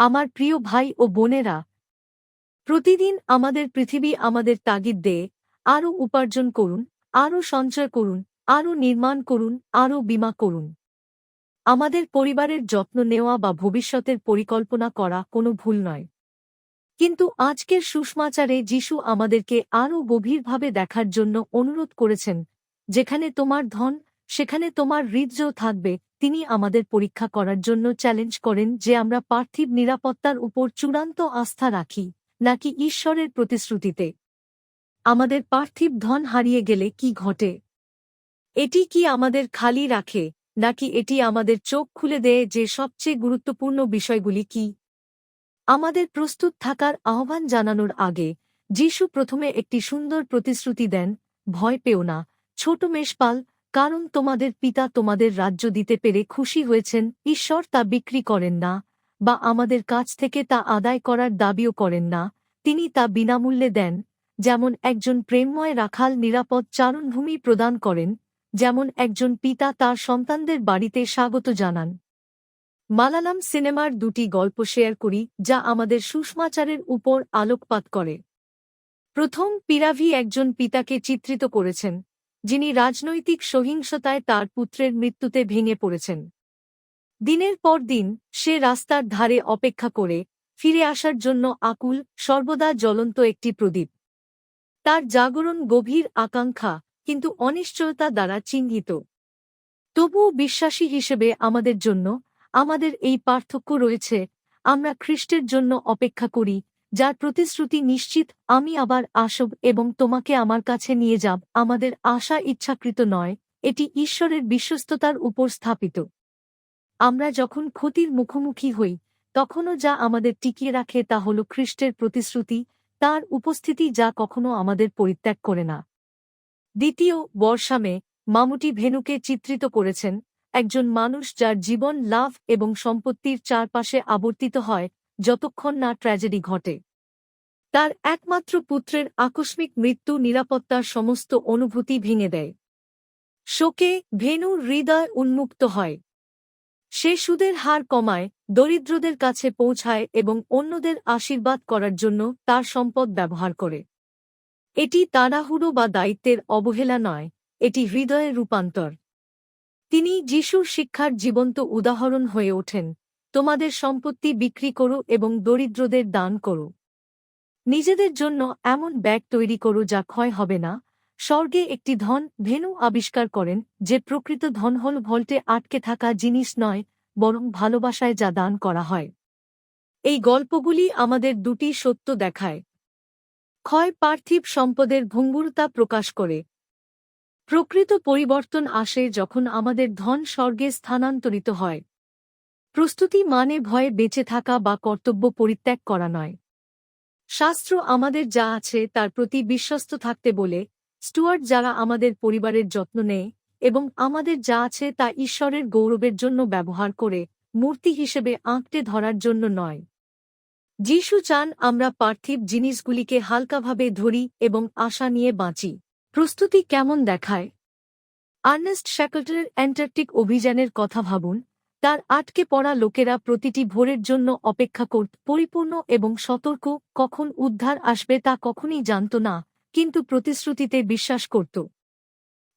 আমার প্রিয় ভাই ও বোনেরা, প্রতিদিন আমাদের পৃথিবী আমাদের তাগিদ দেয় আরও উপার্জন করুন আরও সঞ্চয় করুন আরও নির্মাণ করুন আরও বীমা করুন। আমাদের পরিবারের যত্ন নেওয়া বা ভবিষ্যতের পরিকল্পনা করা কোনো ভুল নয়। কিন্তু আজকের সুষমাচারে যিশু আমাদেরকে আরও গভীরভাবে দেখার জন্য অনুরোধ করেছেন, যেখানে তোমার ধন সেখানে তোমার হৃদয় থাকবে। তিনি আমাদের পরীক্ষা করার জন্য চ্যালেঞ্জ করেন যে আমরা পার্থিব নিরাপত্তার উপর চূড়ান্ত আস্থা রাখি, নাকি ঈশ্বরের প্রতিশ্রুতিতে। আমাদের পার্থিব ধন হারিয়ে গেলে কি ঘটে? এটি কি আমাদের খালি রাখে, নাকি এটি আমাদের চোখ খুলে দেয় যে সবচেয়ে গুরুত্বপূর্ণ বিষয়গুলি কি? আমাদের প্রস্তুত থাকার আহ্বান জানানোর আগে, যিশু প্রথমে একটি সুন্দর প্রতিশ্রুতি দেন, ভয় পেও না, ছোট মেষপাল কারণ তোমাদের পিতা তোমাদের রাজ্য দিতে পেরে খুশি হয়েছেন, ঈশ্বর তা বিক্রি করেন না, বা আমাদের কাছ থেকে তা আদায় করার দাবিও করেন না, তিনি তা বিনামূল্যে দেন, যেমন একজন প্রেমময় রাখাল নিরাপদ চারণভূমি প্রদান করেন, যেমন একজন পিতা তার সন্তানদের বাড়িতে স্বাগত জানান। মালালাম সিনেমার দুটি গল্প শেয়ার করি, যা আমাদের সুষমাচারের উপর আলোকপাত করে। প্রথম, পিরাভি একজন পিতাকে চিত্রিত করেছেন যিনি রাজনৈতিক সহিংসতায় তার পুত্রের মৃত্যুতে ভেঙে পড়েছেন। দিনের পর দিন সে রাস্তার ধারে অপেক্ষা করে ফিরে আসার জন্য আকুল, সর্বদা জ্বলন্ত একটি প্রদীপ। তার জাগরণ গভীর আকাঙ্ক্ষা কিন্তু অনিশ্চয়তা দ্বারা চিহ্নিত। তবুও বিশ্বাসী হিসেবে আমাদের জন্য, আমাদের এই পার্থক্য রয়েছে, আমরা খ্রিস্টের জন্য অপেক্ষা করি যার প্রতিশ্রুতি নিশ্চিত, আমি আবার আসব এবং তোমাকে আমার কাছে নিয়ে যাব। আমাদের আশা ইচ্ছাকৃত নয়, এটি ঈশ্বরের বিশ্বস্ততার উপর স্থাপিত। আমরা যখন ক্ষতির মুখোমুখি হই, তখনও যা আমাদের টিকিয়ে রাখে তা হল খ্রিস্টের প্রতিশ্রুতি, তার উপস্থিতি যা কখনো আমাদের পরিত্যাগ করে না। দ্বিতীয়, বর্ষামে মামুটি ভেনুকে চিত্রিত করেছেন, একজন মানুষ যার জীবন, লাভ এবং সম্পত্তির চারপাশে আবর্তিত হয় যতক্ষণ না ট্র্যাজেডি ঘটে। তার একমাত্র পুত্রের আকস্মিক মৃত্যু নিরাপত্তার সমস্ত অনুভূতি ভেঙে দেয়। শোকে ভেনুর হৃদয় উন্মুক্ত হয়। সে সুদের হার কমায়, দরিদ্রদের কাছে পৌঁছায় এবং অন্যদের আশীর্বাদ করার জন্য তার সম্পদ ব্যবহার করে। এটি তাড়াহুড়ো বা দায়িত্বের অবহেলা নয়, এটি হৃদয়ের রূপান্তর। তিনি যিশুর শিক্ষার জীবন্ত উদাহরণ হয়ে ওঠেন। তোমাদের সম্পত্তি বিক্রি করো এবং দরিদ্রদের দান করো। নিজেদের জন্য এমন ব্যাগ তৈরি করো যা ক্ষয় হবে না। স্বর্গে একটি ধন ভেনু আবিষ্কার করেন, যে প্রকৃত ধন হল ভল্টে আটকে থাকা জিনিস নয়, বরং ভালোবাসায় যা দান করা হয়। এই গল্পগুলি আমাদের দুটি সত্য দেখায়। ক্ষয় পার্থিব সম্পদের ভঙ্গুরতা প্রকাশ করে। প্রকৃত পরিবর্তন আসে যখন আমাদের ধন স্বর্গে স্থানান্তরিত হয়। প্রস্তুতি মানে ভয়ে বেঁচে থাকা বা কর্তব্য পরিত্যাগ করা নয়। শাস্ত্র আমাদের যা আছে তার প্রতি বিশ্বস্ত থাকতে বলে, স্টুয়ার্ট যারা আমাদের পরিবারের যত্ন নেয় এবং আমাদের যা আছে তা ঈশ্বরের গৌরবের জন্য ব্যবহার করে মূর্তি হিসেবে আঁকটে ধরার জন্য নয়। যিশু চান আমরা পার্থিব জিনিসগুলিকে হালকাভাবে ধরি এবং আশা নিয়ে বাঁচি। প্রস্তুতি কেমন দেখায়? আর্নেস্ট শ্যাকল্টনের অ্যান্টার্কটিক অভিযানের কথা ভাবুন। তার আটকে পড়া লোকেরা প্রতিটি ভোরের জন্য অপেক্ষা করত পরিপূর্ণ এবং সতর্ক, কখন উদ্ধার আসবে তা কখনই জানত না, কিন্তু প্রতিশ্রুতিতে বিশ্বাস করত।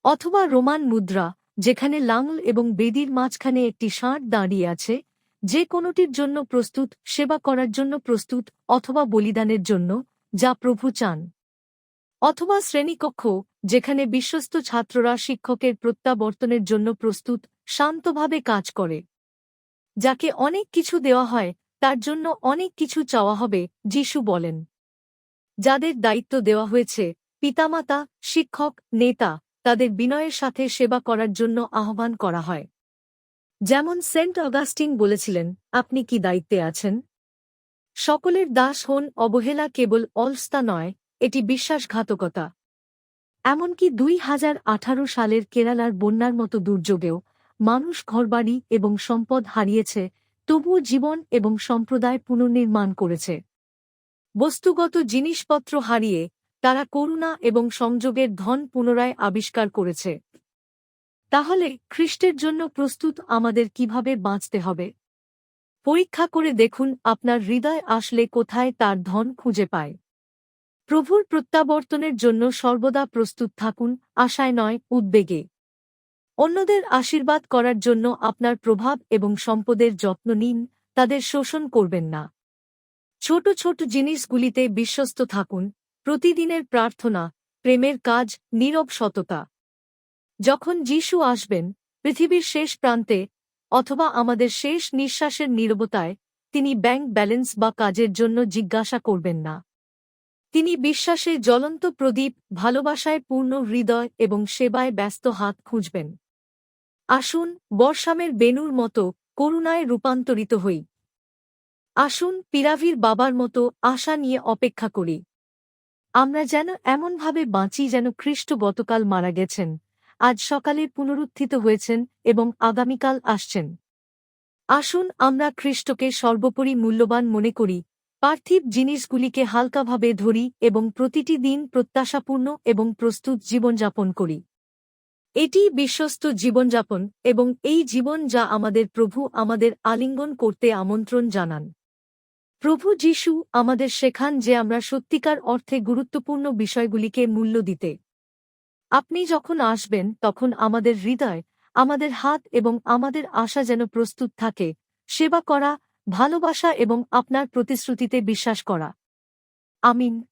অথবা রোমান মুদ্রা, যেখানে লাংল এবং বেদির মাঝখানে একটি ষাঁড় দাঁড়িয়ে আছে, যে কোনোটির জন্য প্রস্তুত, সেবা করার জন্য প্রস্তুত, অথবা বলিদানের জন্য, যা প্রভু চান। অথবা শ্রেণীকক্ষ, যেখানে বিশ্বস্ত ছাত্ররা শিক্ষকের প্রত্যাবর্তনের জন্য প্রস্তুত, শান্তভাবে কাজ করে। যাকে অনেক কিছু দেওয়া হয়, তার জন্য অনেক কিছু চাওয়া হবে, যিশু বলেন। যাদের দায়িত্ব দেওয়া হয়েছে, পিতামাতা, শিক্ষক, নেতা, তাদের বিনয়ের সাথে সেবা করার জন্য আহ্বান করা হয়। যেমন সেন্ট অগাস্টিন বলেছিলেন, আপনি কি দায়িত্বে আছেন? সকলের দাস হন অবহেলা কেবল অলস্তা নয়, এটি বিশ্বাসঘাতকতা। এমনকি দুই হাজার আঠারো সালের কেরালার বন্যার মতো দুর্যোগেও মানুষ ঘরবাড়ি এবং সম্পদ হারিয়েছে, তবুও জীবন এবং সম্প্রদায় পুনর্নির্মাণ করেছে। বস্তুগত জিনিসপত্র হারিয়ে তারা করুণা এবং সংযোগের ধন পুনরায় আবিষ্কার করেছে। তাহলে খ্রিস্টের জন্য প্রস্তুত আমাদের কীভাবে বাঁচতে হবে? পরীক্ষা করে দেখুন আপনার হৃদয় আসলে কোথায় তার ধন খুঁজে পায়। প্রভুর প্রত্যাবর্তনের জন্য সর্বদা প্রস্তুত থাকুন, আশায় নয়, উদ্বেগে। অন্যদের আশীর্বাদ করার জন্য আপনার প্রভাব এবং সম্পদের যত্ন নিন, তাদের শোষণ করবেন না। ছোট ছোট জিনিসগুলিতে বিশ্বস্ত থাকুন, প্রতিদিনের প্রার্থনা, প্রেমের কাজ, নীরব সততা। যখন যিশু আসবেন, পৃথিবীর শেষ প্রান্তে অথবা আমাদের শেষ নিঃশ্বাসের নীরবতায়, তিনি ব্যাংক ব্যালেন্স বা কাজের জন্য জিজ্ঞাসা করবেন না। তিনি বিশ্বাসে জ্বলন্ত প্রদীপ, ভালোবাসায় পূর্ণ হৃদয় এবং সেবায় ব্যস্ত হাত খুঁজবেন। আসুন বর্ষামের বেনুর মতো করুণায় রূপান্তরিত হই। আসুন পিরাভির বাবার মতো আশা নিয়ে অপেক্ষা করি। আমরা যেন এমনভাবে বাঁচি যেন খ্রিস্ট গতকাল মারা গেছেন, আজ সকালে পুনরুত্থিত হয়েছেন এবং আগামীকাল আসছেন। আসুন আমরা খ্রিস্টকে সর্বোপরি মূল্যবান মনে করি, পার্থিব জিনিসগুলিকে হালকাভাবে ধরি এবং প্রতিটি দিন প্রত্যাশাপূর্ণ এবং প্রস্তুত জীবনযাপন করি। এটি বিশ্বস্ত জীবনযাপন এবং এই জীবন যা আমাদের প্রভু আমাদের আলিঙ্গন করতে আমন্ত্রণ জানান। প্রভু যিশু আমাদের শেখান যে আমরা সত্যিকার অর্থে গুরুত্বপূর্ণ বিষয়গুলিকে মূল্য দিতে। আপনি যখন আসবেন, তখন আমাদের হৃদয়, আমাদের হাত এবং আমাদের আশা যেন প্রস্তুত থাকে, সেবা করা, ভালোবাসা এবং আপনার প্রতিশ্রুতিতে বিশ্বাস করা। আমিন।